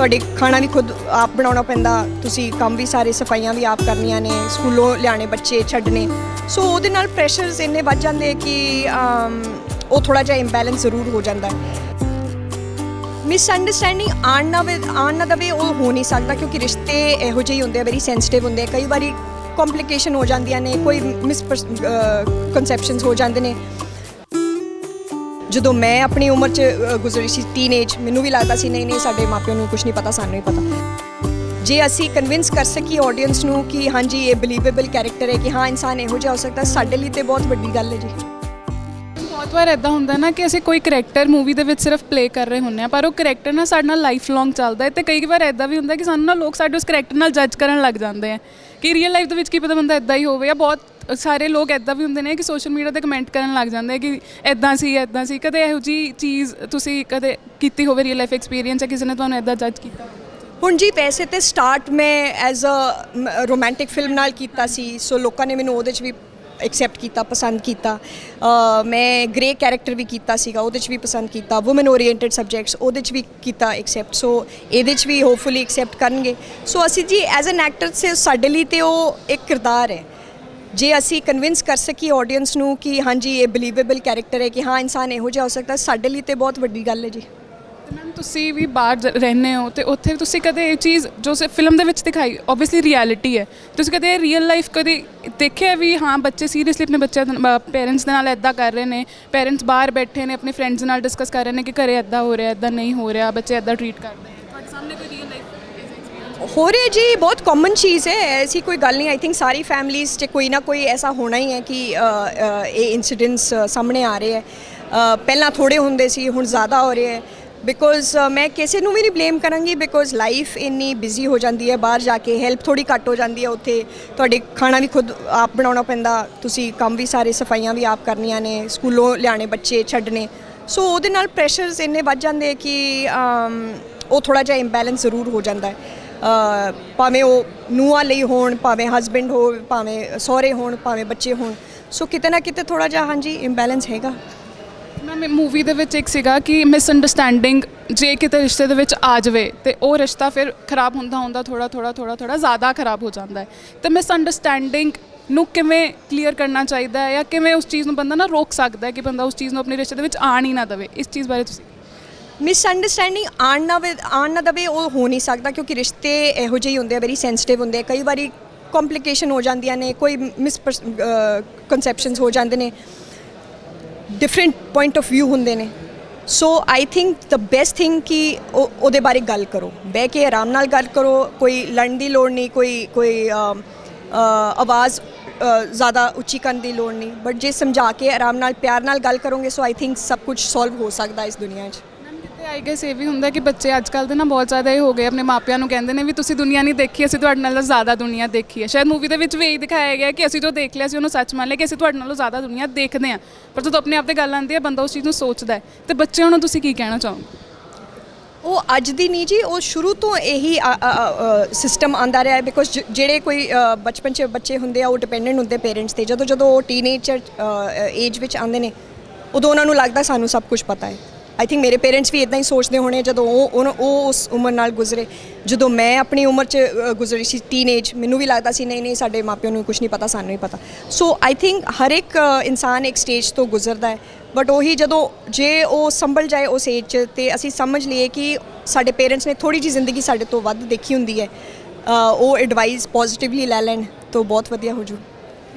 ਤੁਹਾਡੇ ਖਾਣਾ ਵੀ ਖੁਦ ਆਪ ਬਣਾਉਣਾ ਪੈਂਦਾ, ਤੁਸੀਂ ਕੰਮ ਵੀ ਸਾਰੇ ਸਫਾਈਆਂ ਵੀ ਆਪ ਕਰਨੀਆਂ ਨੇ, ਸਕੂਲੋਂ ਲਿਆਣੇ ਬੱਚੇ ਛੱਡਣੇ। ਸੋ ਉਹਦੇ ਨਾਲ ਪ੍ਰੈਸ਼ਰਸ ਇੰਨੇ ਵੱਧ ਜਾਂਦੇ ਕਿ ਉਹ ਥੋੜਾ ਜਿਹਾ ਇੰਬੈਲੈਂਸ ਜ਼ਰੂਰ ਹੋ ਜਾਂਦਾ ਹੈ। ਮਿਸ ਅੰਡਰਸਟੈਂਡਿੰਗ ਆਣ ਨਾ ਵੇ ਆਣ ਨਾ ਦਵੇ ਉਹ ਹੋ ਨਹੀਂ ਸਕਦਾ ਕਿਉਂਕਿ ਰਿਸ਼ਤੇ ਇਹੋ ਜਿਹੇ ਹੀ ਹੁੰਦੇ ਆ ਵੈਰੀ ਸੈਂਸਿਟਿਵ ਹੁੰਦੇ ਆ। ਕਈ ਵਾਰੀ ਕੰਪਲਿਕੇਸ਼ਨ ਹੋ ਜਾਂਦੀਆਂ ਨੇ, ਕੋਈ ਮਿਸ ਕਨਸੈਪਸ਼ਨਸ ਹੋ ਜਾਂਦੇ ਨੇ। ਜਦੋਂ ਮੈਂ ਆਪਣੀ ਉਮਰ 'ਚ ਅ, ਗੁਜ਼ਰੀ ਸੀ ਟੀਨੇਜ ਮੈਨੂੰ ਵੀ ਲੱਗਦਾ ਸੀ ਨਹੀਂ ਨਹੀਂ ਸਾਡੇ ਮਾਪਿਆਂ ਨੂੰ ਕੁਝ ਨਹੀਂ ਪਤਾ ਸਾਨੂੰ ਹੀ ਪਤਾ। ਜੇ ਅਸੀਂ ਕਨਵਿੰਸ ਕਰ ਸਕੀਏ ਆਡੀਅנס ਨੂੰ ਕਿ ਹਾਂਜੀ ਇਹ ਬਲੀਵੇਬਲ ਕੈਰੈਕਟਰ ਹੈ ਕਿ ਹਾਂ ਇਨਸਾਨ ਇਹੋ ਜਿਹਾ ਹੋ ਸਕਦਾ ਸਾਡੇ ਲਈ ਤੇ ਬਹੁਤ ਵੱਡੀ ਗੱਲ ਹੈ ਜੀ। ਬਹੁਤ ਵਾਰ ਇਦਾਂ ਹੁੰਦਾ ਨਾ ਕਿ ਅਸੀਂ ਕੋਈ ਕਰੈਕਟਰ ਮੂਵੀ ਦੇ ਵਿੱਚ ਸਿਰਫ ਪਲੇ ਕਰ ਰਹੇ ਹੁੰਨੇ ਆ ਪਰ ਉਹ ਕਰੈਕਟਰ ਨਾ ਸਾਡੇ ਨਾਲ ਲਾਈਫ ਲੌਂਗ ਚੱਲਦਾ ਹੈ ਤੇ ਕਈ ਵਾਰ ਇਦਾਂ ਵੀ ਹੁੰਦਾ ਕਿ ਸਾਨੂੰ ਨਾ ਲੋਕ ਸਾਡੇ ਉਸ ਕਰੈਕਟਰ ਨਾਲ ਜੱਜ ਕਰਨ ਲੱਗ ਜਾਂਦੇ ਆ ਕਿ ਰੀਅਲ ਲਾਈਫ ਦੇ ਵਿੱਚ ਕੀ ਪਤਾ ਬੰਦਾ ਇਦਾਂ ਹੀ ਹੋਵੇ ਜਾਂ ਬਹੁਤ ਸਾਰੇ ਲੋਕ ਇਦਾਂ ਵੀ ਹੁੰਦੇ ਨੇ ਕਿ ਸੋਸ਼ਲ ਮੀਡੀਆ ਤੇ ਕਮੈਂਟ ਕਰਨ ਲੱਗ ਜਾਂਦੇ ਕਿ ਇਦਾਂ ਸੀ ਇਦਾਂ ਸੀ। ਕਦੇ ਇਹੋ ਜੀ ਚੀਜ਼ ਤੁਸੀਂ ਕਦੇ ਕੀਤੀ ਹੋਵੇ ਰੀਅਲ ਲਾਈਫ ਐਕਸਪੀਰੀਅੰਸ ਜਾਂ ਕਿਸੇ ਨੇ ਤੁਹਾਨੂੰ ਇਦਾਂ ਜੱਜ ਕੀਤਾ? ਹੁਣ ਜੀ ਵੈਸੇ ਤੇ ਸਟਾਰਟ ਮੈਂ ਐਜ਼ ਅ ਰੋਮਾਂਟਿਕ ਫਿਲਮ ਨਾਲ ਕੀਤਾ ਸੀ ਸੋ ਲੋਕਾਂ ਨੇ ਮੈਨੂੰ ਉਹਦੇ 'ਚ ਵੀ ਐਕਸੈਪਟ ਕੀਤਾ, ਪਸੰਦ ਕੀਤਾ। ਮੈਂ ਗ੍ਰੇ ਕੈਰੈਕਟਰ ਵੀ ਕੀਤਾ ਸੀਗਾ, ਉਹਦੇ 'ਚ ਵੀ ਪਸੰਦ ਕੀਤਾ ਔਮਨ ਓਰੀਐਂਟਡ ਸਬਜੈਕਟਸ ਉਹਦੇ 'ਚ ਵੀ ਕੀਤਾ ਐਕਸੈਪਟ ਸੋ ਇਹਦੇ 'ਚ ਵੀ ਹੋਪਫੁਲੀ ਐਕਸੈਪਟ ਕਰਨਗੇ। ਸੋ ਅਸੀਂ ਜੀ ਐਜ਼ ਐਨ ਐਕਟਰ ਸੇ ਸਾਡੇ ਲਈ ਤੇ ਉਹ ਇੱਕ ਕਿਰਦਾਰ ਹੈ। ਜੇ ਅਸੀਂ ਕਨਵਿੰਸ ਕਰ ਸਕੀ ਆਡੀਅנס ਨੂੰ ਕਿ ਹਾਂਜੀ ਇਹ ਬਲੀਵੇਬਲ ਕੈਰੈਕਟਰ ਹੈ ਕਿ ਹਾਂ, ਇਨਸਾਨ ਇਹੋ ਜਿਹਾ ਹੋ ਸਕਦਾ, ਸਾਡੇ ਲਈ ਤੇ ਬਹੁਤ ਵੱਡੀ ਗੱਲ ਹੈ ਜੀ। ਤੇ ਮੈਮ ਤੁਸੀਂ ਵੀ ਬਾਹਰ ਜ- ਰਹਿੰਦੇ ਹੋ ਤੇ ਉੱਥੇ ਤੁਸੀਂ ਕਦੇ ਇਹ ਚੀਜ਼ ਜੋ ਸੇ ਫਿਲਮ ਦੇ ਵਿੱਚ ਦਿਖਾਈ ਆਬਵੀਅਸਲੀ ਰਿਐਲਿਟੀ ਹੈ। ਤੁਸੀਂ ਕਦੇ ਰੀਅਲ ਲਾਈਫ ਕਦੇ ਦੇਖਿਆ ਵੀ ਹਾਂ, ਬੱਚੇ ਸੀਰੀਅਸਲੀ ਆਪਣੇ ਬੱਚਿਆਂ ਪੇਰੈਂਟਸ ਦੇ ਨਾਲ ਇਦਾਂ ਕਰ ਰਹੇ ਨੇ ਪੇਰੈਂਟਸ ਬਾਹਰ ਬੈਠੇ ਨੇ, ਆਪਣੇ ਫਰੈਂਡਸ ਨਾਲ ਡਿਸਕਸ ਕਰ ਰਹੇ ਨੇ ਕਿ ਘਰੇ ਇਦਾਂ ਹੋ ਰਿਹਾ ਇਦਾਂ ਨਹੀਂ ਹੋ ਰਿਹਾ, ਬੱਚੇ ਇਦਾਂ ਟਰੀਟ ਕਰਦੇ ਨੇ। ਤੁਹਾਡੇ ਸਾਹਮਣੇ ਕੋਈ ਰੀਅਲ ਲਾਈਫ ਹੋ ਰਿਹਾ ਜੀ ਬਹੁਤ ਕਾਮਨ ਚੀਜ਼ ਹੈ ਐਸੀ ਕੋਈ ਗੱਲ ਨਹੀਂ ਆਈ ਥਿੰਕ ਸਾਰੀ ਫੈਮਲੀਜ਼ 'ਚ ਕੋਈ ਨਾ ਕੋਈ ਐਸਾ ਹੋਣਾ ਹੀ ਹੈ ਕਿ ਅ, ਅ, ਇਹ ਇਨਸੀਡੈਂਟਸ ਸਾਹਮਣੇ ਆ ਰਹੇ ਹੈ। ਪਹਿਲਾਂ ਥੋੜੇ ਹੁੰਦੇ ਸੀ ਹੁਣ ਜ਼ਿਆਦਾ ਹੋ ਰਹੇ ਹੈ। ਬਿਕੋਜ਼ ਮੈਂ ਕਿਸੇ ਨੂੰ ਵੀ ਨਹੀਂ ਬਲੇਮ ਕਰਾਂਗੀ ਬਿਕੋਜ਼ ਲਾਈਫ ਇੰਨੀ ਬਿਜ਼ੀ ਹੋ ਜਾਂਦੀ ਹੈ ਬਾਹਰ ਜਾ ਕੇ ਹੈਲਪ ਥੋੜੀ ਘੱਟ ਹੋ ਜਾਂਦੀ ਹੈ ਉੱਥੇ। ਤੁਹਾਡੇ ਖਾਣਾ ਵੀ ਖੁਦ ਆਪ ਬਣਾਉਣਾ ਪੈਂਦਾ ਤੁਸੀਂ ਕੰਮ ਵੀ ਸਾਰੇ ਸਫਾਈਆਂ ਵੀ ਆਪ ਕਰਨੀਆਂ ਨੇ ਸਕੂਲੋਂ ਲਿਆਣੇ ਬੱਚੇ ਛੱਡਣੇ। ਸੋ ਉਹਦੇ ਨਾਲ ਪ੍ਰੈਸ਼ਰਸ ਇੰਨੇ ਵੱਧ ਜਾਂਦੇ ਕਿ ਉਹ ਥੋੜਾ ਜਿਹਾ ਇੰਬੈਲੈਂਸ ਜ਼ਰੂਰ ਹੋ ਜਾਂਦਾ ਹੈ। ਭਾਵੇਂ ਉਹ ਨੂੰਹਾਂ ਲਈ ਹੋਣ, ਭਾਵੇਂ ਹਸਬੈਂਡ ਹੋ ਭਾਵੇਂ ਸਹੁਰੇ ਹੋਣ, ਭਾਵੇਂ ਬੱਚੇ ਹੋਣ। ਸੋ ਕਿਤੇ ਨਾ ਕਿਤੇ ਥੋੜਾ ਜਿਹਾ ਹਾਂਜੀ ਇੰਬੈਲੈਂਸ ਹੈਗਾ। ਮੈਮ ਮੂਵੀ ਦੇ ਵਿੱਚ ਇੱਕ ਸੀਗਾ ਕਿ ਮਿਸ ਅੰਡਰਸਟੈਂਡਿੰਗ ਜੇ ਕਿਤੇ ਰਿਸ਼ਤੇ ਦੇ ਵਿੱਚ ਆ ਜਾਵੇ ਤੇ ਉਹ ਰਿਸ਼ਤਾ ਫਿਰ ਖਰਾਬ ਹੁੰਦਾ ਹੁੰਦਾ ਥੋੜਾ ਥੋੜਾ ਥੋੜਾ ਥੋੜਾ ਜ਼ਿਆਦਾ ਖਰਾਬ ਹੋ ਜਾਂਦਾ ਹੈ। ਤੇ ਮਿਸ ਅੰਡਰਸਟੈਂਡਿੰਗ ਨੂੰ ਕਿਵੇਂ ਕਲੀਅਰ ਕਰਨਾ ਚਾਹੀਦਾ ਹੈ ਜਾਂ ਕਿਵੇਂ ਉਸ ਚੀਜ਼ ਨੂੰ ਬੰਦਾ ਨਾ ਰੋਕ ਸਕਦਾ ਹੈ ਕਿ ਬੰਦਾ ਉਸ ਚੀਜ਼ ਨੂੰ ਆਪਣੇ ਰਿਸ਼ਤੇ ਦੇ ਵਿੱਚ ਆਣ ਹੀ ਨਾ ਦੇਵੇ? ਇਸ ਚੀਜ਼ ਬਾਰੇ ਤੁਸੀਂ ਮਿਸਅੰਡਰਸਟੈਂਡਿੰਗ ਆਣ ਨਾ ਵੇ ਆਣ ਨਾ ਦਵੇ, ਉਹ ਹੋ ਨਹੀਂ ਸਕਦਾ ਕਿਉਂਕਿ ਰਿਸ਼ਤੇ ਇਹੋ ਜਿਹੇ ਹੀ ਹੁੰਦੇ ਆ ਵੈਰੀ ਸੈਂਸਿਟਿਵ ਹੁੰਦੇ ਆ। ਕਈ ਵਾਰੀ ਕੰਪਲਿਕੇਸ਼ਨ ਹੋ ਜਾਂਦੀਆਂ ਨੇ, ਕੋਈ ਮਿਸ ਕਨਸੈਪਸ਼ਨਸ ਹੋ ਜਾਂਦੇ ਨੇ ਡਿਫਰੈਂਟ ਪੁਆਇੰਟ ਆਫ View ਹੁੰਦੇ ਨੇ। So I think the best thing ਕਿ ਉਹ- ਉਹਦੇ ਬਾਰੇ ਗੱਲ ਕਰੋ। ਬਹਿ ਕੇ ਆਰਾਮ ਨਾਲ ਗੱਲ ਕਰੋ, ਕੋਈ ਲੜਨ ਦੀ ਲੋੜ ਨਹੀਂ, ਕੋਈ ਕੋਈ ਆਵਾਜ਼ ਜ਼ਿਆਦਾ ਉੱਚੀ ਕਰਨ ਦੀ ਲੋੜ ਨਹੀਂ। ਬਟ ਜੇ ਸਮਝਾ ਕੇ ਆਰਾਮ ਨਾਲ, ਪਿਆਰ ਨਾਲ ਗੱਲ ਕਰੋਗੇ ਸੋ ਆਈ ਥਿੰਕ ਸਭ ਕੁਝ ਸੋਲਵ ਹੋ ਸਕਦਾ ਇਸ ਦੁਨੀਆ 'ਚ। ਆਈ ਗੈਸ ਇਹ ਵੀ ਹੁੰਦਾ ਕਿ ਬੱਚੇ ਅੱਜ ਕੱਲ੍ਹ ਦੇ ਨਾ ਬਹੁਤ ਜ਼ਿਆਦਾ ਇਹ ਹੋ ਗਏ, ਆਪਣੇ ਮਾਪਿਆਂ ਨੂੰ ਕਹਿੰਦੇ ਨੇ ਵੀ ਤੁਸੀਂ ਦੁਨੀਆ ਨਹੀਂ ਦੇਖੀ, ਅਸੀਂ ਤੁਹਾਡੇ ਨਾਲੋਂ ਜ਼ਿਆਦਾ ਦੁਨੀਆ ਦੇਖੀ ਹੈ। ਸ਼ਾਇਦ ਮੂਵੀ ਦੇ ਵਿੱਚ ਵੀ ਇਹੀ ਦਿਖਾਇਆ ਗਿਆ ਕਿ ਅਸੀਂ ਜੋ ਦੇਖ ਲਿਆ ਸੀ, ਉਹਨੂੰ ਸੱਚ ਮੰਨ ਲਿਆ ਕਿ ਅਸੀਂ ਤੁਹਾਡੇ ਨਾਲੋਂ ਜ਼ਿਆਦਾ ਦੁਨੀਆ ਦੇਖਦੇ ਹਾਂ। ਪਰ ਜਦੋਂ ਆਪਣੇ ਆਪ ਤੇ ਗੱਲ ਆਉਂਦੀ ਹੈ, ਬੰਦਾ ਉਸ ਚੀਜ਼ ਨੂੰ ਸੋਚਦਾ ਹੈ। ਤੇ ਬੱਚਿਆਂ ਨੂੰ ਤੁਸੀਂ ਕੀ ਕਹਿਣਾ ਚਾਹੋਗੇ? ਉਹ ਅੱਜ ਦੀ ਨਹੀਂ ਜੀ, ਉਹ ਸ਼ੁਰੂ ਤੋਂ ਇਹੀ ਸਿਸਟਮ ਆਂਦਾ ਰਿਹਾ ਹੈ ਬਿਕੋਜ਼ ਜਿਹੜੇ ਕੋਈ ਬਚਪਨ 'ਚ ਬੱਚੇ ਹੁੰਦੇ ਆ, ਉਹ ਡਿਪੈਂਡੈਂਟ ਹੁੰਦੇ ਪੇਰੈਂਟਸ ਤੇ। ਜਦੋਂ ਜਦੋਂ ਉਹ ਟੀਨੇਜ ਏਜ ਵਿੱਚ ਆਉਂਦੇ ਨੇ, ਉਦੋਂ ਉਹਨਾਂ ਨੂੰ ਲੱਗਦਾ ਸਾਨੂੰ ਸਭ ਕੁਝ ਪਤਾ ਹੈ। ਆਈ ਥਿੰਕ ਮੇਰੇ ਪੇਰੈਂਟਸ ਵੀ ਇਦਾਂ ਹੀ ਸੋਚਦੇ ਹੋਣੇ ਜਦੋਂ ਉਹ ਉਹਨ- ਉਹ ਉਸ ਉਮਰ ਨਾਲ ਗੁਜ਼ਰੇ। ਜਦੋਂ ਮੈਂ ਆਪਣੀ ਉਮਰ 'ਚ ਅ, ਗੁਜ਼ਰੀ ਸੀ ਟੀਨੇਜ ਮੈਨੂੰ ਵੀ ਲੱਗਦਾ ਸੀ ਨਹੀਂ ਨਹੀਂ ਸਾਡੇ ਮਾਪਿਆਂ ਨੂੰ ਕੁਝ ਨਹੀਂ ਪਤਾ ਸਾਨੂੰ ਹੀ ਪਤਾ। ਸੋ ਆਈ ਥਿੰਕ ਹਰ ਇੱਕ ਅ, ਇਨਸਾਨ ਇੱਕ ਸਟੇਜ ਤੋਂ ਗੁਜ਼ਰਦਾ ਹੈ। ਬਟ ਉਹੀ ਜਦੋਂ ਜੇ ਉਹ ਸੰਭਲ ਜਾਏ ਉਸ ਏਜ 'ਚ ਤੇ ਅਸੀਂ ਸਮਝ ਲਈਏ ਕਿ ਸਾਡੇ ਪੇਰੈਂਟਸ ਨੇ ਥੋੜੀ ਜਿਹੀ ਜ਼ਿੰਦਗੀ ਸਾਡੇ ਤੋਂ ਵੱਧ ਦੇਖੀ ਹੁੰਦੀ ਹੈ। ਅ, ਉਹ ਐਡਵਾਈਸ ਪੋਜ਼ਿਟਿਵਲੀ ਲੈ ਲੈਣ ਤਾਂ ਬਹੁਤ ਵਧੀਆ ਹੋ ਜੂ।